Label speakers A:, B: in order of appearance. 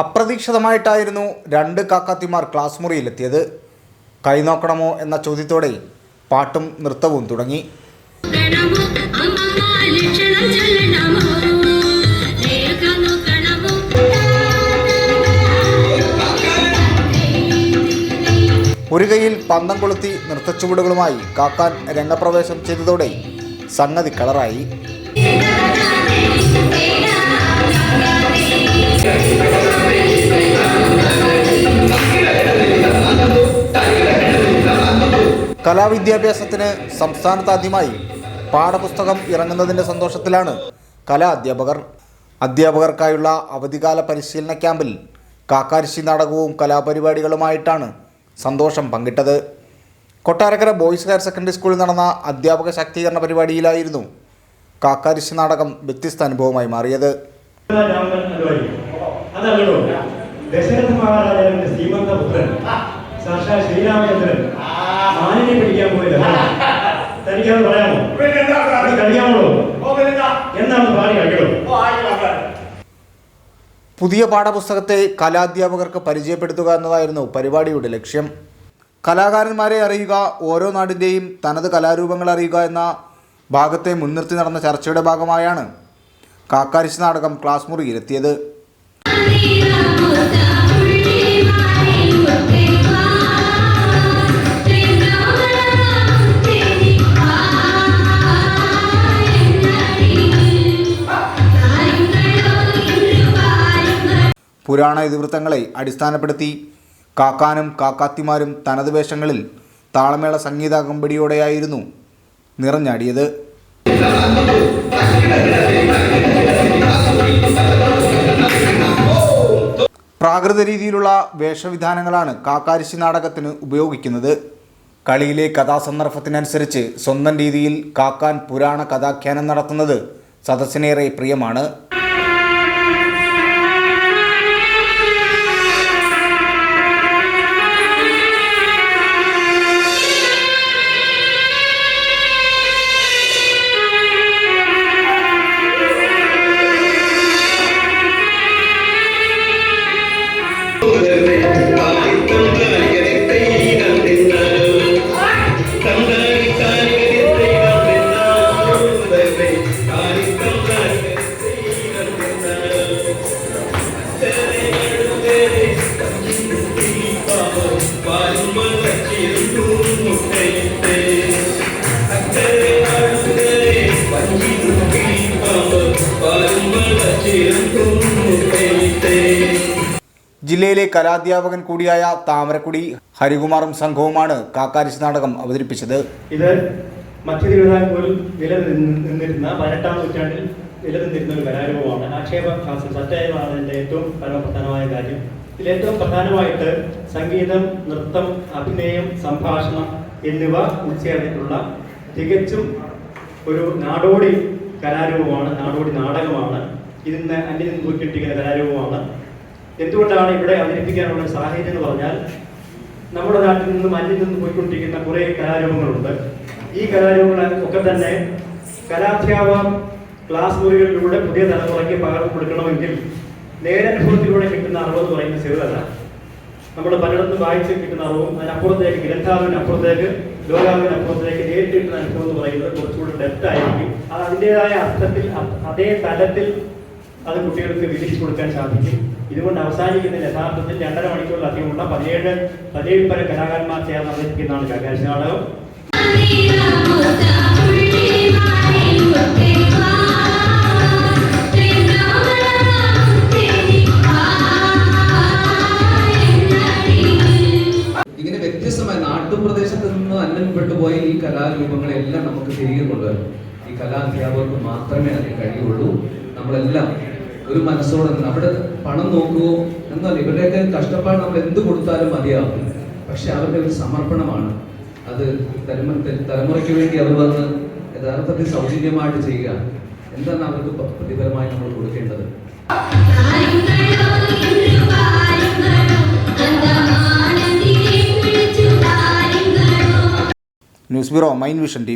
A: അപ്രതീക്ഷിതമായിട്ടായിരുന്നു രണ്ട് കാക്കാത്തിമാർ ക്ലാസ് മുറിയിലെത്തിയത്. കൈനോക്കണമോ എന്ന ചോദ്യത്തോടെ പാട്ടും നൃത്തവും തുടങ്ങി. ഒരു കൈയിൽ പന്തം കൊളുത്തി നൃത്തച്ചുവടുകളുമായി കാക്കാൻ രംഗപ്രവേശം ചെയ്തതോടെ സംഗതി കളറായി. കലാവിദ്യാഭ്യാസത്തിന് സംസ്ഥാനത്ത് ആദ്യമായി പാഠപുസ്തകം ഇറങ്ങുന്നതിന്റെ സന്തോഷത്തിലാണ് കലാ അധ്യാപകർ അധ്യാപകർക്കായുള്ള അവധികാല പരിശീലന ക്യാമ്പിൽ കാക്കാരിശി നാടകവും കലാപരിപാടികളുമായിട്ടാണ് സന്തോഷം പങ്കിട്ടത്. കൊട്ടാരക്കര ബോയ്സ് ഹയർ സെക്കൻഡറി സ്കൂളിൽ നടന്ന അധ്യാപക ശാക്തീകരണ പരിപാടിയിലായിരുന്നു കാക്കാരിശി നാടകം വ്യത്യസ്ത അനുഭവമായി മാറിയത്.
B: ദശരഥ മഹാരാജാവിന്റെ ശ്രീമന്ത പുത്രൻ സാക്ഷാൽ ശ്രീരാമചന്ദ്രൻ മാനിനെ പിടിക്കാൻ പോയത് തനിക്കത് പറയാമോ? കഴിയാമോ എന്താണ് പാടി കളിക്കണോ
A: പുതിയ പാഠപുസ്തകത്തെ കലാധ്യാപകർക്ക് പരിചയപ്പെടുത്തുക എന്നതായിരുന്നു പരിപാടിയുടെ ലക്ഷ്യം. കലാകാരന്മാരെ അറിയുക ഓരോ നാടിന്റെയും തനത് കലാരൂപങ്ങൾ അറിയുക എന്ന ഭാഗത്തെ മുൻനിർത്തി നടന്ന ചർച്ചയുടെ ഭാഗമായാണ് കാക്കാരിശ് നാടകം ക്ലാസ് മുറിയിലെത്തിയത്. പുരാണ ഇതിവൃത്തങ്ങളെ അടിസ്ഥാനപ്പെടുത്തി കാക്കാനും കാക്കാത്തിമാരും തനത് വേഷങ്ങളിൽ താളമേള സംഗീത കമ്പടിയോടെയായിരുന്നു നിറഞ്ഞാടിയത്. പ്രാകൃത രീതിയിലുള്ള വേഷവിധാനങ്ങളാണ് കാക്കാരിശി നാടകത്തിന് ഉപയോഗിക്കുന്നത്. കളിയിലെ കഥാസന്ദർഭത്തിനനുസരിച്ച് സ്വന്തം രീതിയിൽ കാക്കാൻ പുരാണ കഥാഖ്യാനം നടത്തുന്നത് സദസ്സിനേറെ പ്രിയമാണ്. ജില്ലയിലെ കലാധ്യാപകൻ കൂടിയായ താമരക്കുടി ഹരികുമാറും സംഘവുമാണ് കാക്കാരിശ് നാടകം അവതരിപ്പിച്ചത്.
B: ഇത് മറ്റു തിരുവിതാംകൂറിൽ നിലനിന്നിരുന്ന പതിനെട്ടാം നൂറ്റാണ്ടിൽ നിലനിന്നിരുന്ന ഒരു കലാരൂപമാണ്. ആക്ഷേപ ശാസ്ത്രം സത്യമാണ് എന്റെ ഏറ്റവും പരമപ്രധാനമായ കാര്യം. ഇതിൽ ഏറ്റവും പ്രധാനമായിട്ട് സംഗീതം നൃത്തം അഭിനയം സംഭാഷണം എന്നിവ ഉൾച്ചേർന്നിട്ടുള്ള തികച്ചും ഒരു നാടോടി കലാരൂപമാണ് നാടോടി നാടകമാണ്. ഇതിന്ന് അന്യം നിന്ന് കലാരൂപമാണ് എന്തുകൊണ്ടാണ് ഇവിടെ അവതരിപ്പിക്കാനുള്ള സാഹചര്യം എന്ന് പറഞ്ഞാൽ നമ്മുടെ നാട്ടിൽ നിന്ന് മഞ്ഞിൽ നിന്ന് പോയിക്കൊണ്ടിരിക്കുന്ന കുറെ കലാരൂപങ്ങളുണ്ട്. ഈ കലാരൂപങ്ങൾ ഒക്കെ തന്നെ കലാധ്യാപക ക്ലാസ് മുറികളിലൂടെ പുതിയ തലമുറയ്ക്ക് പകർന്നു കൊടുക്കണമെങ്കിൽ നേരനുഭവത്തിലൂടെ കിട്ടുന്ന അറിവ് എന്ന് പറയുന്നത് ചെറുതല്ല. നമ്മൾ പലയിടത്തും വായിച്ച് കിട്ടുന്ന അറിവും അതിനപ്പുറത്തേക്ക് ഗ്രന്ഥാവിനപ്പുറത്തേക്ക് ലോകാവിനപ്പുറത്തേക്ക് നേരിട്ട് കിട്ടുന്ന അനുഭവം എന്ന് പറയുന്നത് കുറച്ചുകൂടി ഡെപ്ത് ആയിരിക്കും. അത് അതിന്റെതായ അർത്ഥത്തിൽ അതേ തലത്തിൽ അത് കുട്ടികൾക്ക് വിധിച്ചു കൊടുക്കാൻ സാധിക്കും. ഇതുകൊണ്ട് അവസാനിക്കുന്ന യഥാർത്ഥത്തിൽ രണ്ടര മണിക്കൂറിലധികമുള്ള പതിനേഴ് പതിനേഴ് പല കലാകാരന്മാർ ചേർന്ന് അവതരിപ്പിക്കുന്നതാണ് ആകാശ നാടകം.
C: ഇങ്ങനെ വ്യത്യസ്തമായ നാട്ടുപ്രദേശത്ത് നിന്ന് ഈ കലാരൂപങ്ങളെല്ലാം നമുക്ക് തിരികെ കൊണ്ടുവരണം ഈ കലാധ്യാപകർക്ക് മാത്രമേ അതിന് കഴിയുള്ളൂ. നമ്മളെല്ലാം ഒരു മനസ്സോടെ അവിടെ പണം നോക്കുവോ എന്നല്ല. ഇവരുടെയൊക്കെ കഷ്ടപ്പാട് നമ്മൾ എന്ത് കൊടുത്താലും മതിയാവും. പക്ഷെ അവരുടെ ഒരു സമർപ്പണമാണ്. അത് തലമ തലമുറയ്ക്ക് വേണ്ടി അവർ വന്ന് യഥാർത്ഥത്തിൽ സൗജന്യമായിട്ട് ചെയ്യുക. എന്താണ് അവർക്ക് പ്രതിഫലമായി നമ്മൾ കൊടുക്കേണ്ടത്?
A: News bureau Mine Vision T